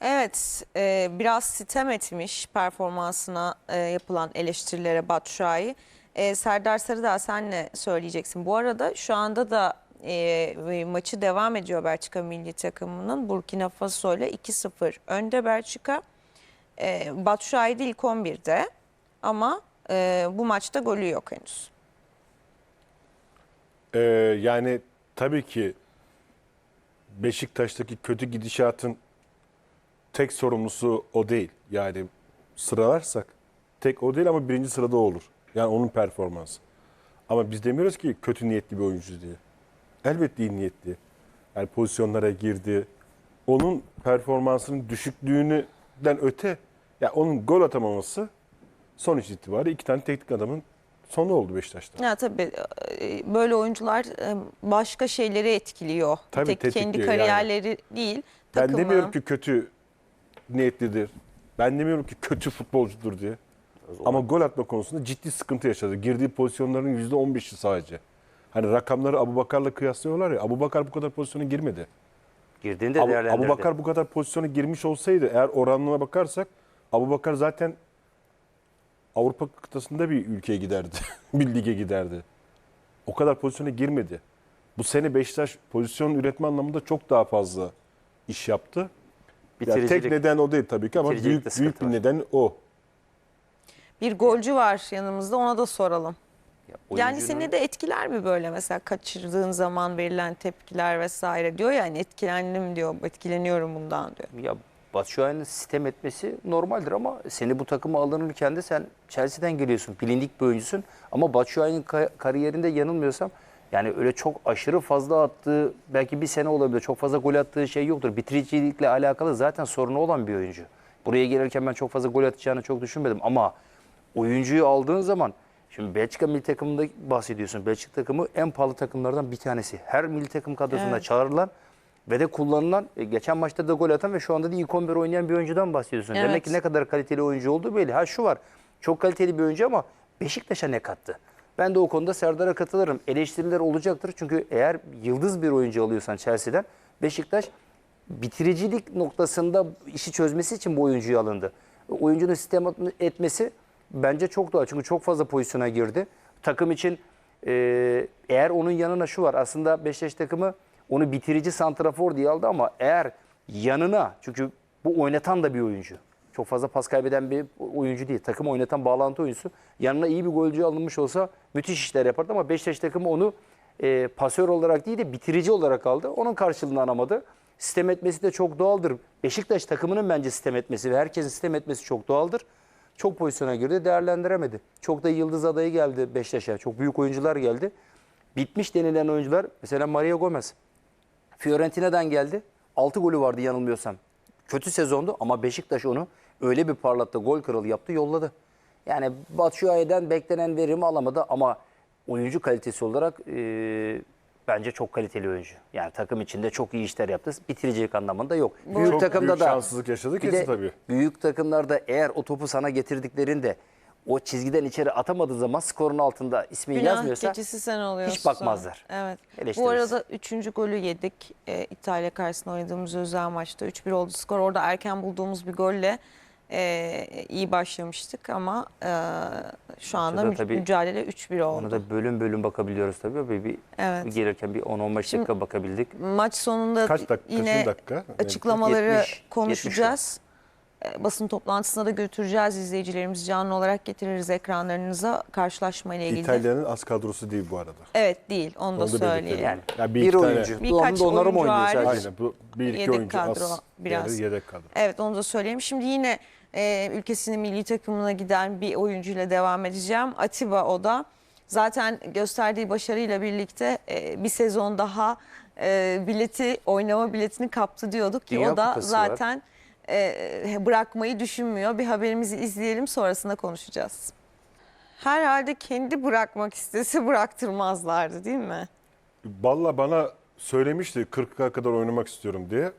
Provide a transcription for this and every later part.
Evet, e, biraz sitem etmiş performansına e, yapılan eleştirilere Şahin. E, Serdar Sarıdağ sen ne söyleyeceksin? Bu arada şu anda da e, maçı devam ediyor Belçika milli takımının. Burkina Faso ile 2-0 önde Belçika. E, Şahin de ilk 11'de ama e, bu maçta golü yok henüz. Ee, yani tabii ki Beşiktaş'taki kötü gidişatın tek sorumlusu o değil. Yani sıralarsak tek o değil ama birinci sırada o olur. Yani onun performansı. Ama biz demiyoruz ki kötü niyetli bir oyuncu diye. Elbette iyi niyetli. Yani pozisyonlara girdi. Onun performansının düşüklüğünden öte ya onun gol atamaması sonuç itibariyle iki tane teknik adamın sonu oldu Beşiktaş'ta. Ya tabii böyle oyuncular e, başka şeyleri etkiliyor. Tabii, Tek kendi tetikliyor yani. kariyerleri değil. Ben takımı. demiyorum ki kötü niyetlidir. Ben demiyorum ki kötü futbolcudur diye. Ama gol atma konusunda ciddi sıkıntı yaşadı. Girdiği pozisyonların %15'i sadece. Hani rakamları Abubakar'la kıyaslıyorlar ya. Abubakar bu kadar pozisyona girmedi. Girdiğinde Abu, değerlendirdi. Abubakar bu kadar pozisyona girmiş olsaydı eğer oranına bakarsak Abubakar zaten Avrupa kıtasında bir ülkeye giderdi. bir lige giderdi. O kadar pozisyona girmedi. Bu sene Beşiktaş pozisyon üretme anlamında çok daha fazla iş yaptı. Yani tek Bitiricilik. neden o değil tabii ki ama Bitiricilikte büyük, büyük sıkıntı bir var. neden o. Bir golcü var yanımızda ona da soralım. Ya Yani oyuncunun- seni de etkiler mi böyle mesela kaçırdığın zaman verilen tepkiler vesaire diyor ya hani etkilendim diyor, etkileniyorum bundan diyor. Ya Batshuayi'nin sistem etmesi normaldir ama seni bu takıma alınırken de sen Chelsea'den geliyorsun. Bilindik bir oyuncusun. Ama Batshuayi'nin ka- kariyerinde yanılmıyorsam yani öyle çok aşırı fazla attığı belki bir sene olabilir. Çok fazla gol attığı şey yoktur. Bitiricilikle alakalı zaten sorunu olan bir oyuncu. Buraya gelirken ben çok fazla gol atacağını çok düşünmedim ama oyuncuyu aldığın zaman Şimdi Belçika milli takımında bahsediyorsun. Belçika takımı en pahalı takımlardan bir tanesi. Her milli takım kadrosunda Evet. çağrılan ve de kullanılan, e, geçen maçta da gol atan ve şu anda da ilk 11 oynayan bir oyuncudan bahsediyorsun. Evet. Demek ki ne kadar kaliteli oyuncu olduğu belli. Ha şu var, çok kaliteli bir oyuncu ama Beşiktaş'a ne kattı? Ben de o konuda Serdar'a katılırım. Eleştiriler olacaktır. Çünkü eğer yıldız bir oyuncu alıyorsan Chelsea'den, Beşiktaş bitiricilik noktasında işi çözmesi için bu oyuncuyu alındı. Oyuncunun sistem etmesi bence çok doğal. Çünkü çok fazla pozisyona girdi. Takım için e, eğer onun yanına şu var. Aslında Beşiktaş takımı onu bitirici santrafor diye aldı ama eğer yanına çünkü bu oynatan da bir oyuncu. Çok fazla pas kaybeden bir oyuncu değil. Takım oynatan bağlantı oyuncusu. Yanına iyi bir golcü alınmış olsa müthiş işler yapardı ama Beşiktaş takımı onu e, pasör olarak değil de bitirici olarak aldı. Onun karşılığını aramadı. Sistem etmesi de çok doğaldır. Beşiktaş takımının bence sistem etmesi ve herkesin sistem etmesi çok doğaldır. Çok pozisyona girdi, değerlendiremedi. Çok da yıldız adayı geldi Beşiktaş'a. Çok büyük oyuncular geldi. Bitmiş denilen oyuncular mesela Mario Gomez. Fiorentina'dan geldi. 6 golü vardı yanılmıyorsam. Kötü sezondu ama Beşiktaş onu öyle bir parlattı, gol kralı yaptı, yolladı. Yani Batshuayi'den beklenen verimi alamadı ama oyuncu kalitesi olarak e, bence çok kaliteli oyuncu. Yani takım içinde çok iyi işler yaptı. Bitiricilik anlamında yok. büyük Çok takımda büyük da şanssızlık yaşadı bir kesin de tabii. Büyük takımlarda eğer o topu sana getirdiklerinde o çizgiden içeri atamadığı zaman skorun altında ismin Günah yazmıyorsa keçisi sen oluyorsun. hiç bakmazlar. Evet. Bu arada üçüncü golü yedik. E, İtalya karşısında oynadığımız özel maçta 3-1 oldu skor. Orada erken bulduğumuz bir golle e, iyi başlamıştık ama e, şu anda mü- tabii mücadele 3-1 oldu. Ona da bölüm bölüm bakabiliyoruz tabii. Bir, bir Evet. bir gelirken bir 10-15 dakika bakabildik. Maç sonunda Kaç dakika? yine dakika? Açıklamaları 70, konuşacağız. E, Basın toplantısına da götüreceğiz izleyicilerimiz canlı olarak getiririz ekranlarınıza karşılaşma ile ilgili. İtalya'nın az kadrosu değil bu arada. Evet değil onu da Onu da söyleyelim. belirtelim. Yani Ya bir, bir iki tane- oyuncu. Birkaç onarım oyuncu. Aynen bu bir iki Yedek oyuncu kadro az biraz. yani yedek kadro. Evet onu da söyleyeyim. Şimdi yine e, ülkesinin milli takımına giden bir oyuncuyla devam edeceğim. Atiba o da. Zaten gösterdiği başarıyla birlikte e, bir sezon daha e, bileti oynama biletini kaptı diyorduk ki Dünya o da Kupası var. zaten e, bırakmayı düşünmüyor. Bir haberimizi izleyelim sonrasında konuşacağız. Herhalde kendi bırakmak istese bıraktırmazlardı değil mi? Valla bana söylemişti 40'a kadar oynamak istiyorum diye.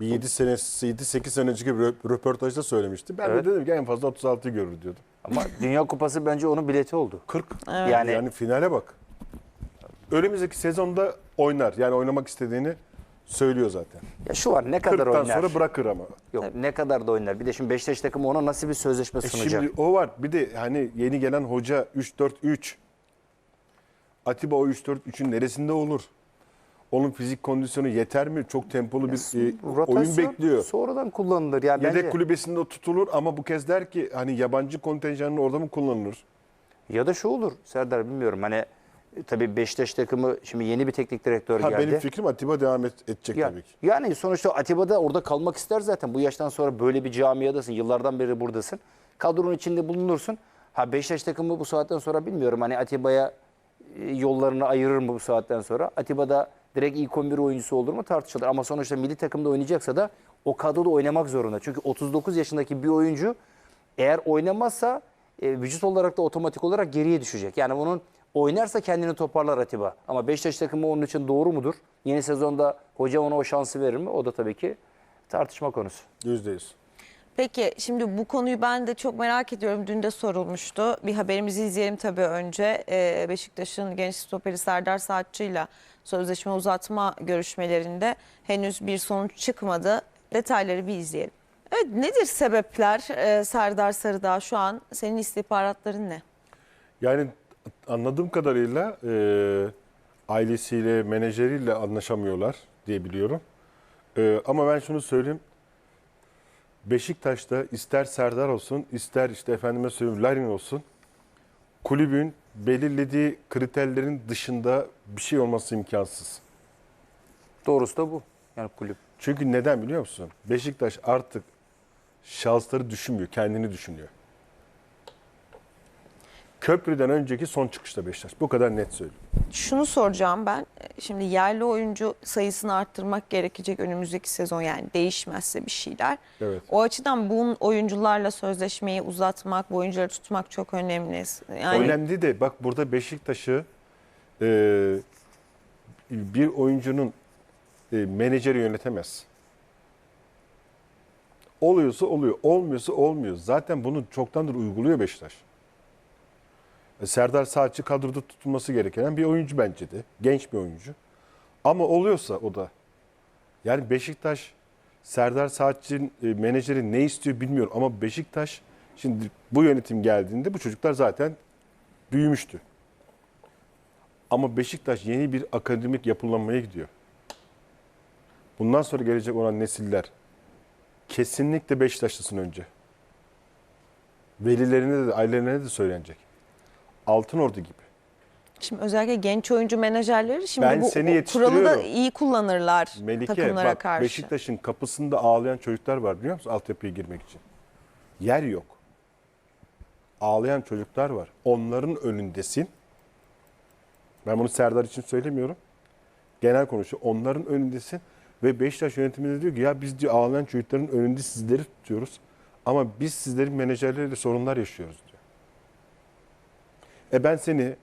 Bir 7 senesi, 7-8 sene önceki bir rö- röportajda söylemişti. Ben Evet. de dedim ki en fazla 36'yı görür diyordum. Ama Dünya Kupası bence onun bileti oldu. 40. Yani, Yani finale bak. Önümüzdeki sezonda oynar. Yani oynamak istediğini Söylüyor zaten. Ya şu var ne kadar 40'tan oynar? sonra bırakır ama. Yok ne kadar da oynar. Bir de şimdi Beşiktaş takımı ona nasıl bir sözleşme E sunacak? şimdi o var. Bir de hani yeni gelen hoca 3-4-3. Atiba o 3-4-3'ün neresinde olur? Onun fizik kondisyonu yeter mi? Çok tempolu bir e, oyun Rotasyon bekliyor. Sonradan kullanılır. Yani Yedek bence. kulübesinde tutulur ama bu kez der ki hani yabancı kontenjanın orada mı kullanılır? Ya da şu olur Serdar bilmiyorum hani e, tabii Beşiktaş takımı şimdi yeni bir teknik direktör Ha, geldi. benim fikrim Atiba devam et, edecek Ya- tabii ki. Yani sonuçta Atiba da orada kalmak ister zaten. Bu yaştan sonra böyle bir camiadasın. Yıllardan beri buradasın. Kadronun içinde bulunursun. Ha Beşiktaş takımı bu saatten sonra bilmiyorum. Hani Atiba'ya e, yollarını ayırır mı bu saatten sonra? Atiba da direkt ilk 11 oyuncusu olur mu tartışılır. Ama sonuçta milli takımda oynayacaksa da o kadroda oynamak zorunda. Çünkü 39 yaşındaki bir oyuncu eğer oynamazsa e, vücut olarak da otomatik olarak geriye düşecek. Yani bunun oynarsa kendini toparlar Atiba. Ama Beşiktaş takımı onun için doğru mudur? Yeni sezonda hoca ona o şansı verir mi? O da tabii ki tartışma konusu. Yüzde yüz. Peki şimdi bu konuyu ben de çok merak ediyorum. Dün de sorulmuştu. Bir haberimizi izleyelim tabii önce. Ee, Beşiktaş'ın genç stoperi Serdar Saatçı'yla sözleşme uzatma görüşmelerinde henüz bir sonuç çıkmadı. Detayları bir izleyelim. Evet nedir sebepler ee, Serdar Sarıdağ şu an? Senin istihbaratların ne? Yani anladığım kadarıyla e, ailesiyle, menajeriyle anlaşamıyorlar diye biliyorum. E, ama ben şunu söyleyeyim. Beşiktaş'ta ister Serdar olsun, ister işte efendime söyleyeyim Larin olsun. Kulübün belirlediği kriterlerin dışında bir şey olması imkansız. Doğrusu da bu. Yani kulüp. Çünkü neden biliyor musun? Beşiktaş artık şahısları düşünmüyor, kendini düşünüyor. Köprüden önceki son çıkışta Beşiktaş. Bu kadar net söylüyorum. Şunu soracağım ben. Şimdi yerli oyuncu sayısını arttırmak gerekecek önümüzdeki sezon yani değişmezse bir şeyler. Evet. O açıdan bu oyuncularla sözleşmeyi uzatmak, bu oyuncuları tutmak çok önemli. Yani Önemli de bak burada Beşiktaş'ı e, bir oyuncunun e, menajeri yönetemez. Oluyorsa oluyor, olmuyorsa olmuyor. Zaten bunu çoktandır uyguluyor Beşiktaş. E, Serdar Saatçı kadroda tutulması gereken bir oyuncu bence de. Genç bir oyuncu. Ama oluyorsa o da. Yani Beşiktaş Serdar Saatçı'nın e, menajeri ne istiyor bilmiyorum ama Beşiktaş şimdi bu yönetim geldiğinde bu çocuklar zaten büyümüştü. Ama Beşiktaş yeni bir akademik yapılanmaya gidiyor. Bundan sonra gelecek olan nesiller kesinlikle Beşiktaşlısın önce. Velilerine de ailelerine de söylenecek. Altın Ordu gibi. şimdi özellikle genç oyuncu menajerleri şimdi Ben bu seni kuralı da iyi kullanırlar Melike takımlara bak karşı. Beşiktaş'ın kapısında ağlayan çocuklar var biliyor musun altyapıya girmek için. Yer yok. Ağlayan çocuklar var. Onların önündesin. Ben bunu Serdar için söylemiyorum. Genel konuşuyor. Onların önündesin ve Beşiktaş yönetimi de diyor ki ya biz diyor ağlayan çocukların önünde sizleri tutuyoruz. Ama biz sizlerin menajerleriyle sorunlar yaşıyoruz. E ben seni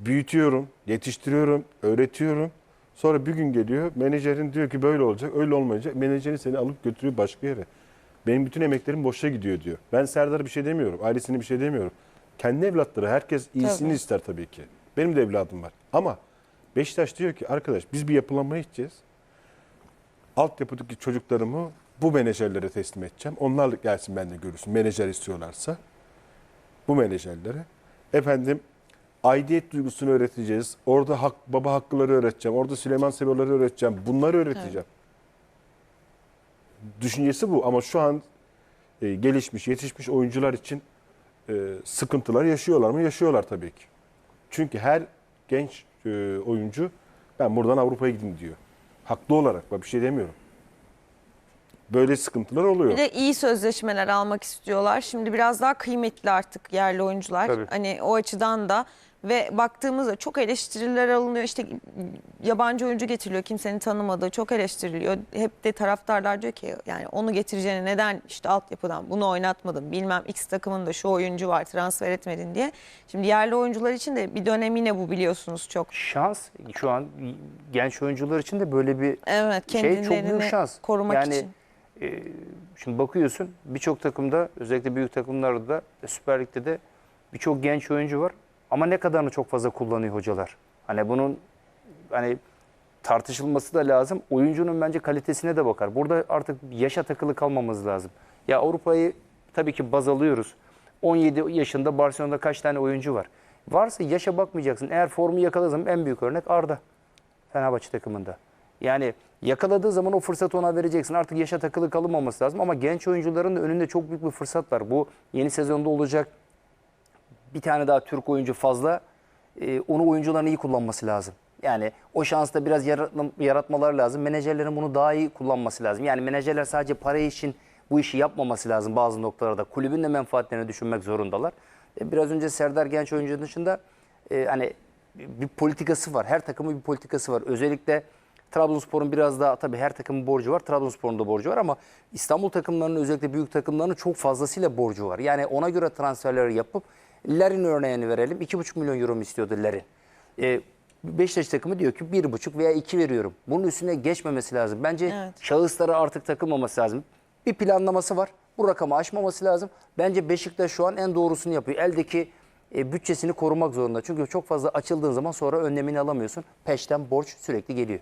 büyütüyorum, yetiştiriyorum, öğretiyorum. Sonra bir gün geliyor menajerin diyor ki böyle olacak, öyle olmayacak. Menajerin seni alıp götürüyor başka yere. Benim bütün emeklerim boşa gidiyor diyor. Ben Serdar'a bir şey demiyorum, ailesine bir şey demiyorum. Kendi evlatları herkes iyisini Tabii. ister tabii ki. Benim de evladım var. Ama Beşiktaş diyor ki arkadaş biz bir yapılanmaya gideceğiz. Altyapıdaki çocuklarımı bu menajerlere teslim edeceğim. Onlar gelsin benimle görüşsün. Menajer istiyorlarsa bu menajerlere. Efendim aidiyet duygusunu öğreteceğiz. Orada hak, baba hakkıları öğreteceğim. Orada Süleyman Seviyorları öğreteceğim. Bunları öğreteceğim. Düşüncesi bu ama şu an e, gelişmiş, yetişmiş oyuncular için e, sıkıntılar yaşıyorlar mı? Yaşıyorlar tabii ki. Çünkü her genç e, oyuncu ben buradan Avrupa'ya gideyim diyor. Haklı olarak bak bir şey demiyorum. Böyle sıkıntılar oluyor. Bir de iyi sözleşmeler almak istiyorlar. Şimdi biraz daha kıymetli artık yerli oyuncular. Tabii. Hani o açıdan da ve baktığımızda çok eleştiriler alınıyor. İşte yabancı oyuncu getiriliyor kimsenin tanımadığı çok eleştiriliyor. Hep de taraftarlar diyor ki yani onu getireceğine neden işte altyapıdan bunu oynatmadın bilmem X takımında şu oyuncu var transfer etmedin diye. Şimdi yerli oyuncular için de bir dönem yine bu biliyorsunuz çok. Şans şu an genç oyuncular için de böyle bir Evet şey çok büyük şans. korumak yani, için. E, şimdi bakıyorsun birçok takımda özellikle büyük takımlarda da Süper Lig'de de birçok genç oyuncu var. Ama ne kadarını çok fazla kullanıyor hocalar. Hani bunun hani tartışılması da lazım. Oyuncunun bence kalitesine de bakar. Burada artık yaşa takılı kalmamız lazım. Ya Avrupa'yı tabii ki baz alıyoruz. 17 yaşında Barcelona'da kaç tane oyuncu var? Varsa yaşa bakmayacaksın. Eğer formu yakaladın en büyük örnek Arda. Fenerbahçe takımında. Yani yakaladığı zaman o fırsatı ona vereceksin. Artık yaşa takılı kalınmaması lazım ama genç oyuncuların da önünde çok büyük bir fırsat var. Bu yeni sezonda olacak. Bir tane daha Türk oyuncu fazla. Ee, onu oyuncuların iyi kullanması lazım. Yani o şansta biraz yaratma, yaratmaları lazım. Menajerlerin bunu daha iyi kullanması lazım. Yani menajerler sadece para için bu işi yapmaması lazım bazı noktalarda. Kulübün de menfaatlerini düşünmek zorundalar. E, biraz önce Serdar Genç oyuncu dışında e, hani bir politikası var. Her takımın bir politikası var. Özellikle Trabzonspor'un biraz daha tabii her takımın borcu var. Trabzonspor'un da borcu var ama İstanbul takımlarının özellikle büyük takımlarının çok fazlasıyla borcu var. Yani ona göre transferleri yapıp Larin örneğini verelim. 2,5 milyon euro mu istiyordu Larin? E, Beşiktaş takımı diyor ki 1,5 veya 2 veriyorum. Bunun üstüne geçmemesi lazım. Bence Evet. şahıslara artık takılmaması lazım. Bir planlaması var. Bu rakamı aşmaması lazım. Bence Beşiktaş şu an en doğrusunu yapıyor. Eldeki e, bütçesini korumak zorunda. Çünkü çok fazla açıldığın zaman sonra önlemini alamıyorsun. Peşten borç sürekli geliyor.